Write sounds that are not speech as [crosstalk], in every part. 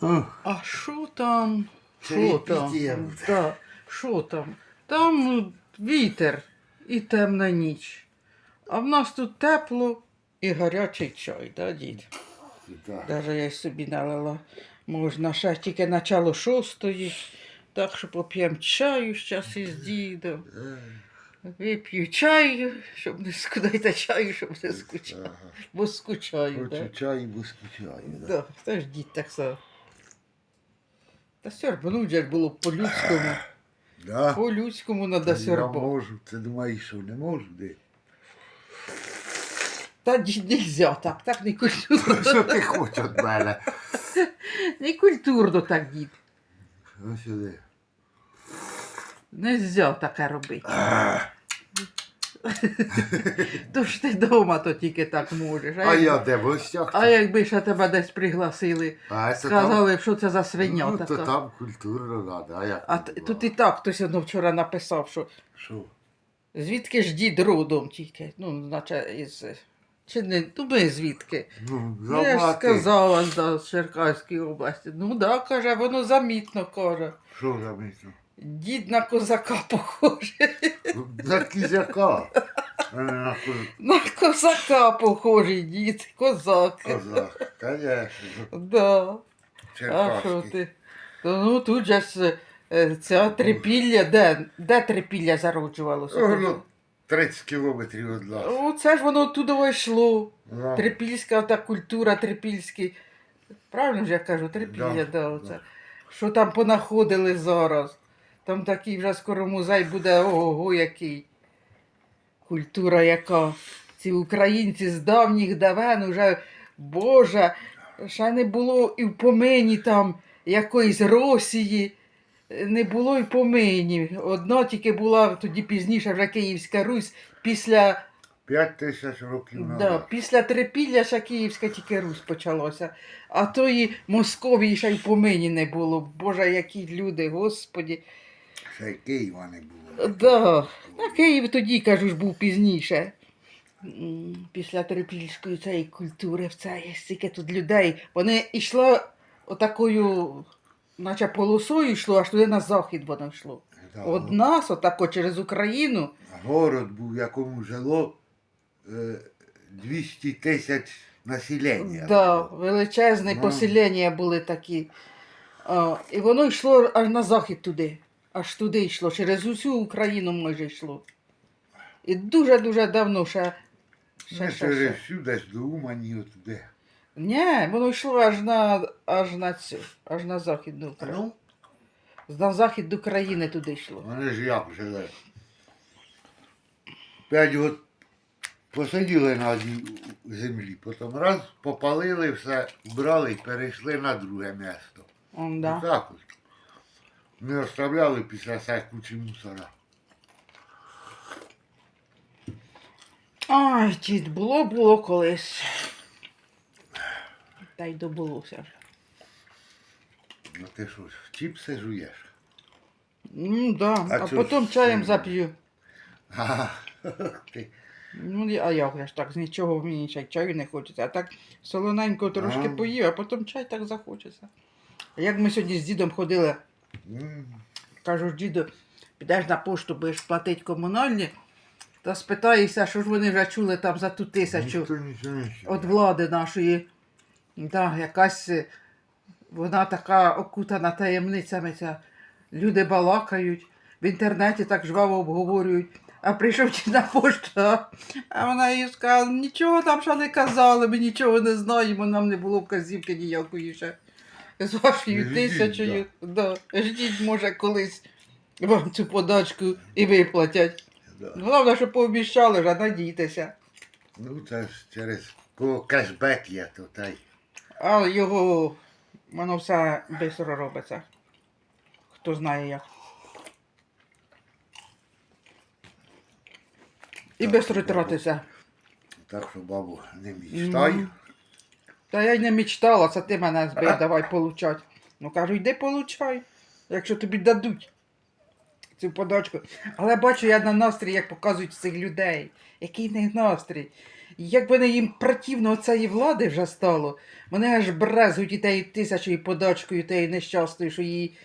А що там? Що там? Да. Що там? Там ну, вітер і темна ніч. А в нас тут тепло і гарячий чай, да, дід? да. Даже я й собі налила. Можна ще тільки начало шостої. Так що поп'ємо чаю зараз із дідом. Вип'ю чаю, щоб не скудайте чаю, щоб не скучати. ага. Бо скучаю, Хочу да? чаю, бо скучаю. Да. Да, теж дід так само. Та сьорбануть же ж було по-людському. Да. По-людському надо Я сьорбати. можу, ти думаєш, що не можу, де? Та дід нельзя так, так не культурно. Що ти хочеш від мене? [laughs] Не культурно так, дід. Ось сюди. Нельзя таке робити. [laughs] То ж ти вдома, то тільки так можеш. А як- я де в гостях? а якби ще тебе десь пригласили, А це сказали, що це за свиня ну, то така. там культурно треба, а як? А тут т- тут і так хтось одно вчора написав, що Що? звідки ж дід родом тільки. Ну, наче із. Чи не, ну ми звідки? Ну, Ну, я ж сказала, да, з Черкаської області. Ну да, каже, воно замітно каже. Що замітно? Дід на козака похожий. На кізяка. А не на коз- На козака похожий дід, козак. козак. Конечно. Да. А що Черкаський. ти? Та Ну тут же ж е, ця трипілля, де, де трипілля зароджувалося? О, ну, 30 кілометрів від нас. О, це ж воно туди йшло. Да. Трипільська та культура, трипільський. Правильно ж я кажу, трипілля, Да, да, оце. да. Що там понаходили зараз? Там такий вже скоро музей буде, ого, який. Культура яка. Ці українці з давніх давен уже, Боже, ще не було і в помині там якоїсь Росії. Не було і помині. Одна тільки була тоді пізніше вже Київська Русь після 5 тисяч років Да, після Трипілля ще Київська тільки Русь почалося. А тої Московії ще й помині не було. Боже, які люди, господі. Ще Києва не було. Да. А Київ тоді, кажу ж, був пізніше. Після трипільської цієї культури, в це стільки тут людей. Вони йшло отакою, наче полосою йшло, аж туди на захід воно йшло. Да. Од нас, отако через Україну. Город був, в якому жило е, 200 тисяч населення. Да, величезне Ну. поселення були такі. А, і воно йшло аж на захід туди. Аж туди йшло, через усю Україну майже йшло. І дуже-дуже давно ще. ще, ще, через ще. всю десь до Умані отуди. Ні, воно йшло аж на аж на цю, аж на західну Україну. Ну, На захід до країни туди йшло. вони ж як жили. П'ять год посиділи на одній землі, потім раз попалили все, брали і перейшли на друге місто. Он, да. Так от. Не оставляли після себе кучі мусора. Ай, дід, було, було колись. Та й добулося. Ну ти що ж, чіпси жуєш? Ну, да. А А, потім чаєм зап'ю. Ти. Ну, а як я ж так, з нічого мені ще й чаю не хочеться. А так солоненько трошки А. поїв, а потім чай так захочеться. А як ми сьогодні з дідом ходили, кажу, діду, підеш на пошту, будеш платити комунальні, та спитаєшся, що ж вони вже чули там за ту тисячу Ніхто нічого не чує. від влади нашої. Да, якась е, вона така окутана таємницями. Ця. Люди балакають, в інтернеті так жваво обговорюють. А прийшов чи на пошту, а- а вона їй сказала, нічого там ще не казали, ми нічого не знаємо, нам не було вказівки ніякої ще. З вашою Ждіть, тисячею. Да. Ждіть, може, колись вам цю подачку і виплатять. Да. Головне, що пообіщали вже, надійтеся. Ну це ж через кого кешбек є, то та й. А його воно все швидко робиться. Хто знає як. І Так, швидко тратиться. Так що, бабу, не мічтай. Мгм. Та я й не мечтала, це ти мене збив, давай получать. Ну кажу, йди получай, якщо тобі дадуть цю подачку. Але бачу я на настрій, як показують цих людей. Який в них настрій. Як вони їм противно цієї влади вже стало, вони аж брезгують і тією тисячою подачкою, тією нещасною, що їй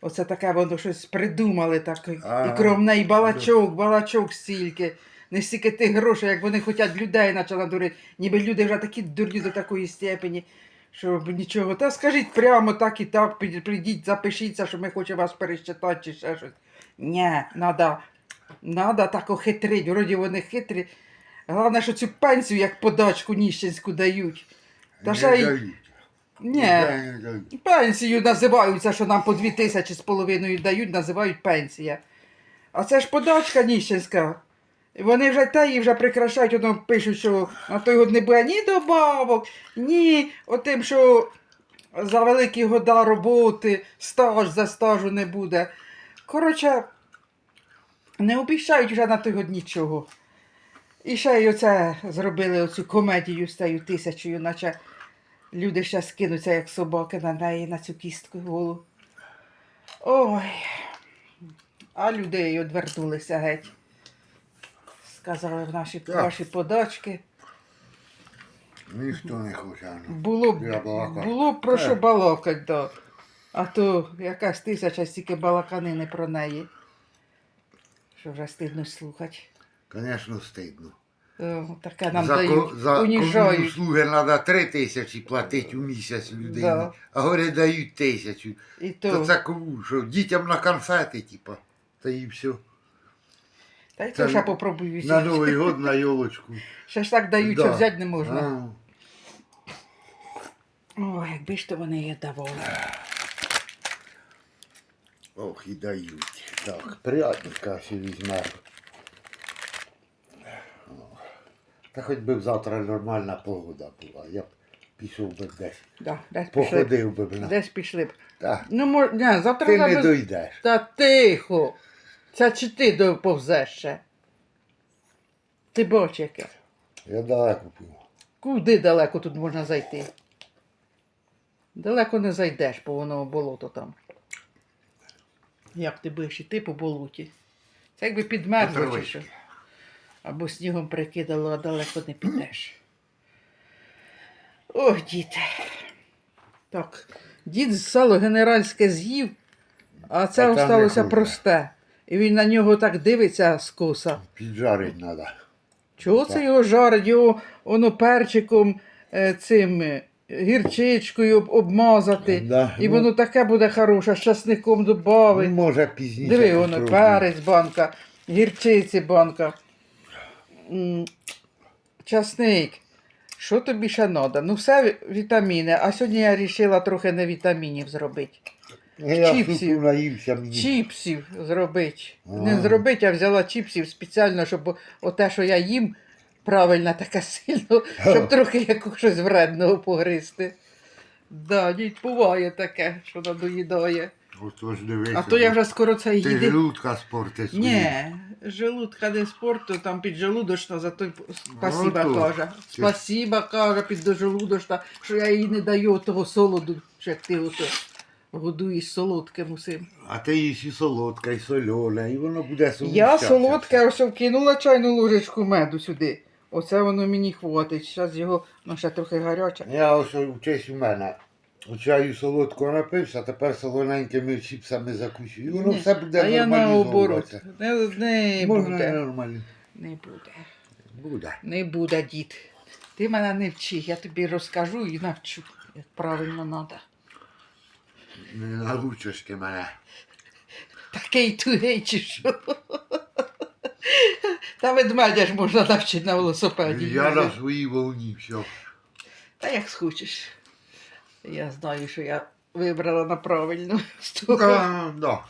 оце таке воно щось придумали, так, і крім неї балачок, балачок стільки. Не стільки тих грошей, як вони хочуть людей почали дурити. Ніби люди вже такі дурні до такої степені, що нічого. Та скажіть прямо так і так, прийдіть, запишіться, що ми хочемо вас перещитати чи ще щось. Ні, надо, надо так охитрить. Вроді вони хитрі. Головне, що цю пенсію як подачку ніщенську дають. Та ще й. Ні. Пенсію називаються, що нам по дві тисячі з половиною дають, називають пенсія. А це ж подачка ніщенська. Вони вже те її вже прикрашають, воно пишуть, що на той год не буде ні добавок, ні отим, що за великі года роботи, стаж за стажу не буде. Коротше, не обіцяють вже на той год нічого. І ще й оце зробили оцю комедію з цією тисячою, наче люди ще скинуться, як собаки на неї, на цю кістку голу. Ой. А люди й одвернулися геть. Сказали в наші, Так. ваші подачки. Ніхто не хоче. ну. Було б, Я балакав. було б про що Так. балакать, да. А то якась тисяча стільки балаканини про неї. Що вже стидно слухати. Звісно, стидно. О, таке нам за, дають, ко- за уніжають. услуги треба три тисячі платити у місяць людині, Да. а говорять, дають тисячу. І То то, це кому? Що дітям на конфети, типа. Та і все. Та й це то ще попробую. На Новий год на йолочку. Ще ж так дають, Да. що взяти не можна. А, Ой, якби ж то вони її давали. Ох, і дають. Так, прядника ще візьме. Та хоч би б завтра нормальна погода була. Я б пішов би десь. Да, десь пішли. б. Походив би б на. Десь пішли б. Та, Ну, мож... не, завтра ти не дойдеш. Та тихо. Це чи ти доповзеш ще? Ти бач яке. Я далеко пів. Куди далеко тут можна зайти? Далеко не зайдеш, бо воно болото там. Як ти будеш іти по болоті? Це якби підмерзло чи що. Або снігом прикидало, а далеко не підеш. Ох, діти. Так, дід сало генеральське з'їв, а це А осталося просте. І він на нього так дивиться скоса. Піджарить треба. Чого це його жарить? Його воно перчиком е, цим е, гірчичкою об- обмазати. Да, І ну. воно таке буде хороше, з часником Ну, додавить. може пізніше. Диви, воно попробую. перець банка, гірчиці банка. М, Часник. Що тобі ще треба? Ну, все ві- вітаміни. А сьогодні я вирішила трохи не вітамінів зробити. Я чіпсів. наївся мені. Чіпсів зробити. А. Не зробити, а взяла чіпсів спеціально, щоб оте, що я їм, правильно таке сильно, щоб трохи якогось щось вредного погризти. Да, дідь, буває таке, що надоїдає. Дивися. А то я вже скоро це Ти їду. желудка спортиш. Ні, желудка не спорту, там піджелудочна, зато спасіба Ну, то. каже. Спасіба каже піджелудочна, що я їй не даю того солоду, що як ти ото годуєш солодким усім. А ти їш і солодка, і сольоне, і воно буде Я суміщатися. солодке ось вкинула чайну ложечку меду сюди. Оце воно мені хватить. Зараз його, ну ще трохи гаряче. Я ось вчись у мене. У чаю солодкого напився, тепер солоненькими чіпсами закусю. І воно Ні, все буде а я наоборот. нормалізовуватися. Не, не Можна буде. нормально. Не буде. Буде. Не буде, дід. Ти мене не вчи, я тобі розкажу і навчу, як правильно треба. Не научиш ти мене. Такий тугий чи що. Та ведмедя ж можна навчити на велосипеді. Я на своїй волні, все. Та як схочеш. Я знаю, що я вибрала на правильну сторону. Да.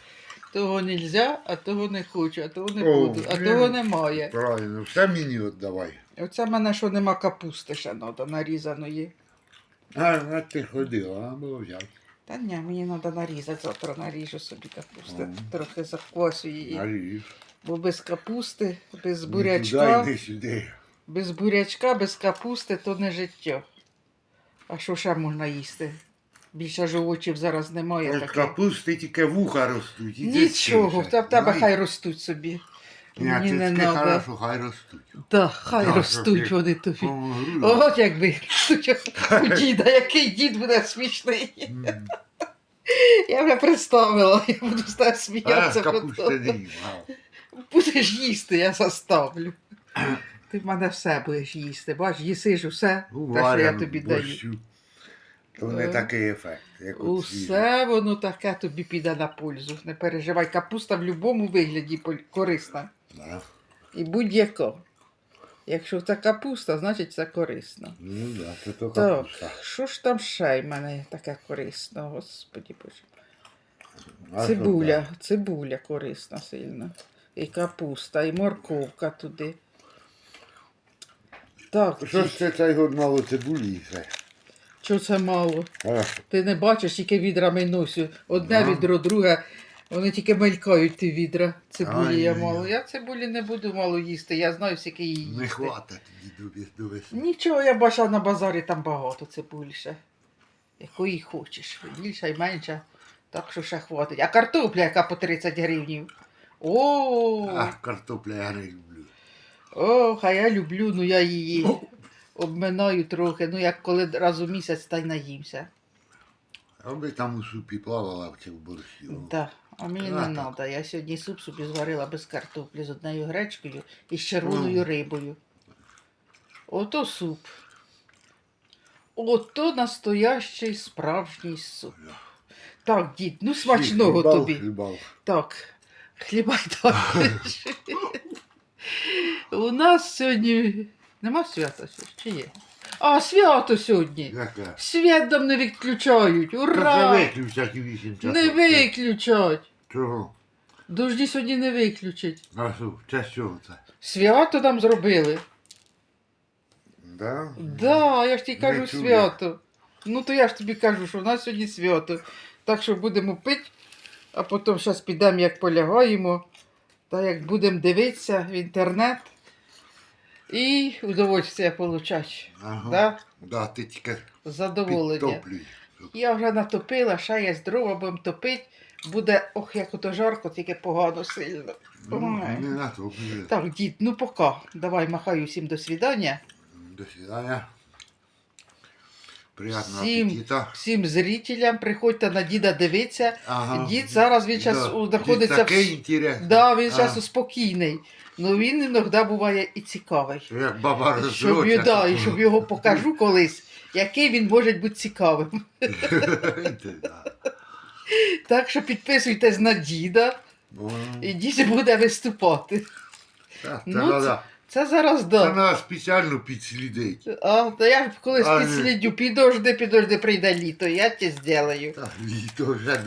Того нельзя, а того не хочу, а того не О, буду, а того немає. Правильно, все мені віддавай. Оце в мене що нема капусти ще треба нарізаної. А, а ти ходила, а було взяти. Та ні, мені треба нарізати, завтра наріжу собі капусти. Ага. Трохи заквасю її. Наріж. Бо без капусти, без Не бурячка, Туди, йди сюди. без бурячка, без капусти то не життя. А що ще можна їсти? Більше ж овочів зараз немає. Ось таких. капусти тільки вуха ростуть. Нічого, скільки. та в тебе хай ростуть собі. Ні, Мені не цицьки надо. хорошо, хай ростуть. Так, хай Так, ростуть щоб вони тобі. О. От якби у діда, який дід буде смішний. М. Я вже представила, я буду з тебе А сміятися. Будеш їсти, я заставлю. Ти в мене все будеш їсти. Бач, їси ж усе, те, що я Уварено тобі даю. борщу. То не Е. такий ефект, як от свіжий. Усе воно таке тобі піде на пользу. Не переживай, капуста в будь-якому вигляді поль- корисна. Да. І будь-яка. Якщо це капуста, значить це корисно. Ну да, це то Так, капуста. що ж там ще в мене таке корисно, господі боже. А що Цибуля, цибуля корисна сильно. І капуста, і морковка туди. Так? Що ж це цей год мало цибулі і все? що це мало? А, Ти не бачиш, тільки відрами носю. Одне відро, друге. Вони тільки мелькають ті відра. Цибулі я Ай-яй-яй. мало. Я цибулі не буду мало їсти, я знаю, скільки її їсти. не хватить тоді до, вес- весни. Нічого, я бачила на базарі там багато цибулі ще. Якої хочеш. Більша і менша. Так що ще хватить. А картопля, яка по 30 гривнів. О, А, картопля я не люблю. ох, а я люблю, ну я її обминаю трохи. Ну як коли раз у місяць та й наїмся. Аби там у супі плавала в борщі. о. Так, а мені не треба. Я сьогодні суп собі зварила без картоплі з однією гречкою і з червоною Ну. рибою. Ото суп. Ото настоящий справжній суп. Так, дід, ну смачного Хлібав, тобі. хлібав. Так, хлібай далі. У нас сьогодні нема свята сьогодні, чи є? А, свято сьогодні. Яке? Свят нам не відключають. Та Ура! це виключать у вісім часов. Не виключать. Чого? Дожді сьогодні не виключать. А що, це що це? Свято нам зробили. Да? Да, я ж тобі Не кажу чую. свято. Ну то я ж тобі кажу, що в нас сьогодні свято. Так що будемо пити, а потім зараз підемо, як полягаємо, та як будемо дивитися в інтернет і удовольствие отримати. Ага. Да? Да, ти тільки Задоволення. підтоплюй. Я вже натопила, ще є дрова, будемо топити. Буде, ох, як ото жарко, тільки погано сильно. Ну, Ой. не. Так, дід, ну пока. Давай махаю всім до свідання. До свидания. Приятного Всім, всім зрителям, приходьте на діда дивитися. Ага. Дід зараз він зараз Да, знаходиться дід в. Да, він зараз спокійний. Ну він іноді буває і цікавий. Як баба Щоб, да, і щоб його покажу колись, який він може бути цікавим. [laughs] Так що підписуйтесь на діда, і дід буде виступати. так, Ну, надо- Це зараз це да. треба спеціально підслідить. А, то я колись А, підслідю, підожди, підожди, прийде літо, я тебе зроблю. Літо вже